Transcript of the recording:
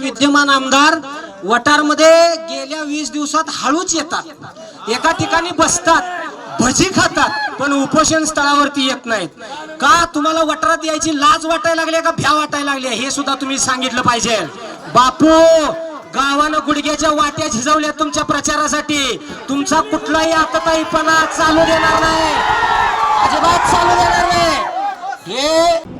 विद्यमान आमदार वटारमध्ये गेल्या वीस दिवसात हळूच येतात. एका ठिकाणी बसतात भजी खातात पण उपोषण स्थळावरती येत नाहीत. का तुम्हाला वटरात यायची लाज वाटायला लागली का भ्या वाटायला लागली हे सुद्धा तुम्ही सांगितलं पाहिजे. बापू गावानं गुडघ्याच्या वाट्या झिजवल्या तुमच्या प्रचारासाठी. तुमचा कुठलाही आतताईपणा चालू देणार नाही. अजिबात चालू देणार नाही. हे